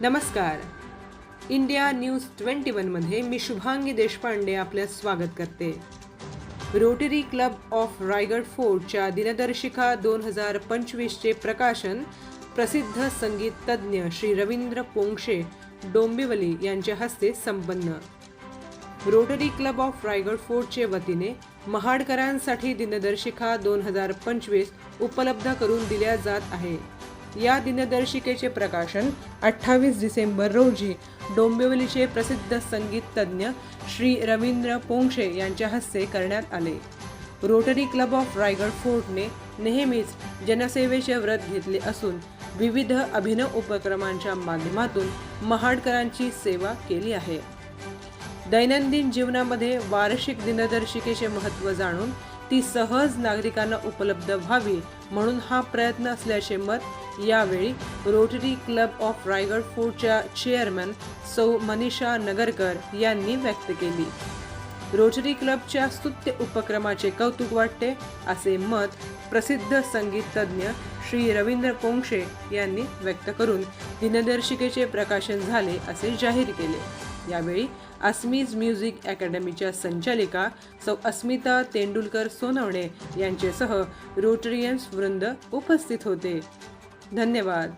नमस्कार. India News twenty वनमध्ये मी शुभांगी देशपांडे आपल्या स्वागत करते. रोटरी क्लब ऑफ रायगड फोर्टच्या दिनदर्शिका दोन हजार पंचवीसचे प्रकाशन प्रसिद्ध संगीत तज्ज्ञ श्री रवींद्र पोंक्षे डोंबिवली यांच्या हस्ते संपन्न. रोटरी क्लब ऑफ रायगड फोर्टचे वतीने महाडकरांसाठी दिनदर्शिका दोन हजार पंचवीस उपलब्ध करून दिल्या जात आहे. या दिनदर्शिकेचे प्रकाशन अठ्ठावीस डिसेंबर रोजी डोंबिवलीचे प्रसिद्ध संगीततज्ञ श्री रवींद्र पोंक्षे यांच्या हस्ते करण्यात आले. रोटरी क्लब ऑफ रायगड फोर्टने नेहमीच जनसेवेचे व्रत घेतले असून विविध अभिनव उपक्रमांच्या माध्यमातून महाडकरांची सेवा केली आहे. दैनंदिन जीवनामध्ये वार्षिक दिनदर्शिकेचे महत्त्व जाणून ती सहज नागरिकांना उपलब्ध व्हावी म्हणून हा प्रयत्न असल्याचे मत यावेळी रोटरी क्लब ऑफ रायगड फोर्टच्या चेअरमॅन सौ मनीषा नगरकर यांनी व्यक्त केली. रोटरी क्लबच्या स्तुत्य उपक्रमाचे कौतुक वाटते असे मत प्रसिद्ध संगीत तज्ज्ञ श्री रवींद्र पोंक्षे यांनी व्यक्त करून दिनदर्शिकेचे प्रकाशन झाले असे जाहीर केले. यावेळी अस्मीज म्युझिक अकॅडमीच्या संचालिका सौ अस्मिता तेंडुलकर सोनवणे यांचेसह रोटरियन्स वृंद उपस्थित होते. धन्यवाद.